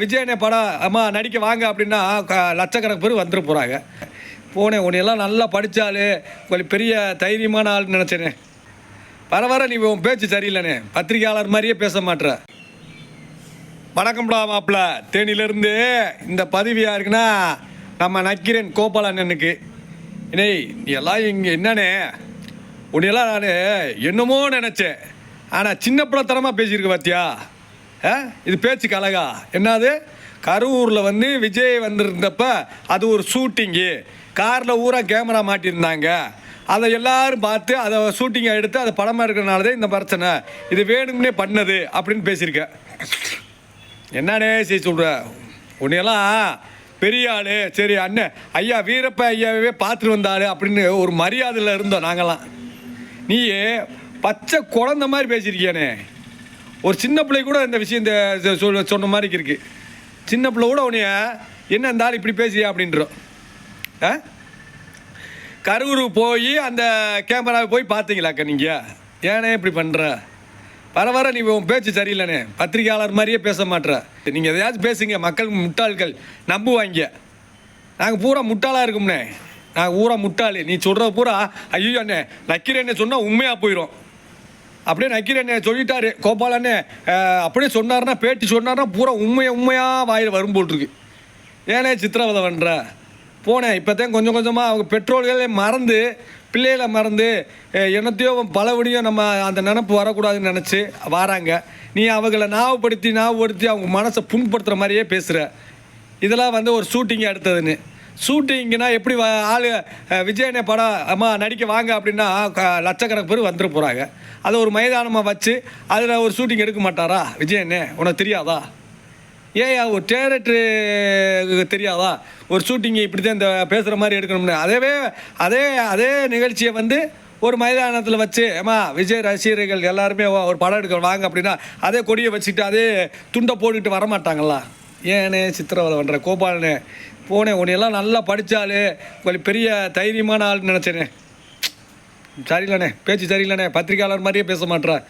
விஜயனே படம் அம்மா நடிக்க வாங்க அப்படின்னா லட்சக்கணக்கு பேர் வந்துட்டு போகிறாங்க போனேன் உன்னையெல்லாம் நல்லா படித்தாலே கொஞ்சம் பெரிய தைரியமான ஆள்னு நினச்சேனே. வர வர நீ உன் பேச்சு சரியில்லைண்ணே பத்திரிகையாளர் மாதிரியே பேச மாட்டுற வணக்கம்டா மாப்பிள்ள தேனியிலேருந்து இந்த பதவி யாருக்குன்னா நம்ம நக்கீரன் கோபால் அண்ணனுக்கு. டேய் நீ எல்லாம் இங்கே என்னண்ணே உன்னையெல்லாம் நான் என்னமோ நினச்சேன். ஆனால் சின்ன பிள்ளைத்தனமாக பேசியிருக்க பார்த்தியா இது பேச்சுக்கு அழகா. என்னது? கரூரில் வந்து விஜய் வந்திருந்தப்ப அது ஒரு ஷூட்டிங்கு. காரில் ஊரா கேமரா மாட்டியிருந்தாங்க அதை எல்லாரும் பார்த்து அதை ஷூட்டிங்கை எடுத்து அதை படமாக இருக்கிறனால தான் இந்த பிரச்சனை. இது வேணும்னே பண்ணது அப்படின்னு பேசியிருக்கேன். என்னன்னே சரி சொல்கிற உன்னையெல்லாம் பெரிய ஆளு. சரி அண்ணன் ஐயா வீரப்ப ஐயாவே பார்த்துட்டு வந்தாள் அப்படின்னு ஒரு மரியாதையில் இருந்தோம் நாங்களாம் நீ பச்சை குழந்த மாதிரி பேசியிருக்கியானே. ஒரு சின்ன பிள்ளை கூட இந்த விஷயம் இந்த சொன்ன மாதிரி இருக்கு. சின்ன பிள்ளை கூட உனைய என்ன இருந்தாலும் இப்படி பேசுறியா? அப்படின்றோம். ஆ? கரூர் போய் அந்த கேமராவை போய் பார்த்தீங்களாக்கா நீங்கள் ஏனே இப்படி பண்ணுற வர வர நீ உன் பேச்சு சரியில்லைண்ணே பத்திரிகையாளர் மாதிரியே பேச மாட்ற. நீங்கள் எதையாச்சும் பேசுங்க. மக்கள் முட்டாள்கள் நம்புவாங்க. நாங்கள் பூரா முட்டாளாக இருக்கும்ண்ணே நாங்கள் பூரா முட்டாளி. நீ சொல்கிற பூரா ஐயோ அண்ணே நக்கீரண்ணே சொன்னால் உண்மையாக போயிடும் அப்படியே நக்கீரண்ணே சொல்லிட்டாரு. கோபால் அண்ணே அப்படியே சொன்னார்னா பேட்டி சொன்னார்னா பூரா உண்மையை உண்மையாக வாயில் வரும் போட்டிருக்கு ஏனே சித்திரவதை பண்ணுற போனேன் இப்போதான் கொஞ்சம் கொஞ்சமாக அவங்க பெட்ரோல்களே மறந்து பிள்ளைகளை மறந்து என்னத்தையோ பலபடியும் நம்ம அந்த நினப்பு வரக்கூடாதுன்னு நினச்சி வராங்க. நீ அவங்கள ஞாபகப்படுத்தி ஞாபகப்படுத்தி அவங்க மனசை புண்படுத்துகிற மாதிரியே பேசுகிற இதெல்லாம் வந்து ஒரு ஷூட்டிங் எடுத்ததுன்னு ஷூட்டிங்னா எப்படி வ- ஆளு விஜயனே படம் அம்மா நடிக்க வாங்க அப்படின்னா க- லட்சக்கணக்கு பேர் வந்துட போகிறாங்க அதை ஒரு மைதானமாக வச்சு அதில் ஒரு ஷூட்டிங் எடுக்க மாட்டாரா விஜயனே? உனக்கு தெரியாதா? ஏயா ஒரு டேரக்டரு தெரியாதா? ஒரு ஷூட்டிங் இப்படி தான் இந்த பேசுகிற மாதிரி எடுக்கணும்னு. அதேவே அதே அதே நிகழ்ச்சியை வந்து ஒரு மைதானத்தில் வச்சு ஏமா விஜய் ரசிகர்கள் எல்லாருமே ஒரு படம் எடுக்க வாங்க அப்படின்னா அதே கொடியை வச்சுட்டு அதே துண்டை போட்டுக்கிட்டு வரமாட்டாங்களா? ஏனே சித்திரவதை பண்ணுற கோபாலனே போனேன். உன்னையெல்லாம் நல்லா படித்தாலே கொஞ்சம் பெரிய தைரியமான ஆள்னு நினச்சேனே. சரியில்லைண்ணே பேச்சு சரியில்லைண்ணே. பத்திரிக்கையாளர் மாதிரியே பேச மாட்ற.